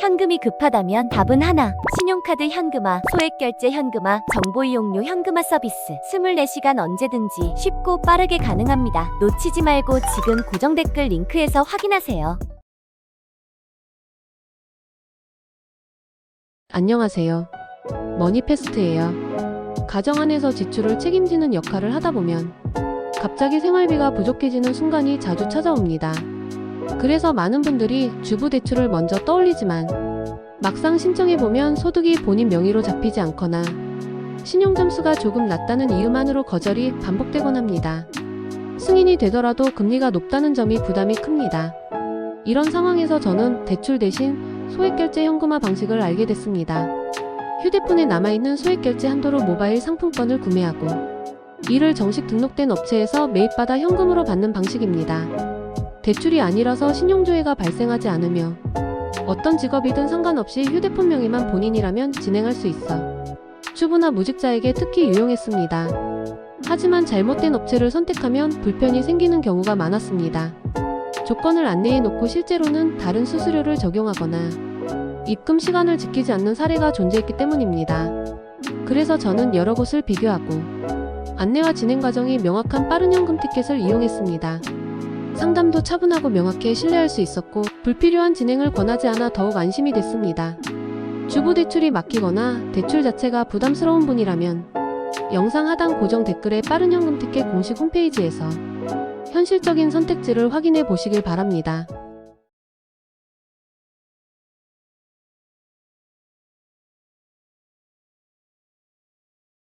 현금이 급하다면 답은 하나. 신용카드 현금화, 소액결제 현금화, 정보이용료 현금화 서비스. 24시간 언제든지 쉽고 빠르게 가능합니다. 놓치지 말고 지금 고정 댓글 링크에서 확인하세요. 안녕하세요. 머니패스트예요. 가정 안에서 지출을 책임지는 역할을 하다 보면 갑자기 생활비가 부족해지는 순간이 자주 찾아옵니다. 그래서 많은 분들이 주부 대출을 먼저 떠올리지만 막상 신청해보면 소득이 본인 명의로 잡히지 않거나 신용 점수가 조금 낮다는 이유만으로 거절이 반복되곤 합니다. 승인이 되더라도 금리가 높다는 점이 부담이 큽니다. 이런 상황에서 저는 대출 대신 소액결제 현금화 방식을 알게 됐습니다. 휴대폰에 남아있는 소액결제 한도로 모바일 상품권을 구매하고 이를 정식 등록된 업체에서 매입받아 현금으로 받는 방식입니다. 대출이 아니라서 신용조회가 발생하지 않으며 어떤 직업이든 상관없이 휴대폰 명의만 본인이라면 진행할 수 있어 주부나 무직자에게 특히 유용했습니다. 하지만 잘못된 업체를 선택하면 불편이 생기는 경우가 많았습니다. 조건을 안내해 놓고 실제로는 다른 수수료를 적용하거나 입금 시간을 지키지 않는 사례가 존재했기 때문입니다. 그래서 저는 여러 곳을 비교하고 안내와 진행 과정이 명확한 빠른 현금 티켓을 이용했습니다. 상담도 차분하고 명확해 신뢰할 수 있었고 불필요한 진행을 권하지 않아 더욱 안심이 됐습니다. 주부 대출이 막히거나 대출 자체가 부담스러운 분이라면 영상 하단 고정 댓글에 빠른 현금 티켓 공식 홈페이지에서 현실적인 선택지를 확인해 보시길 바랍니다.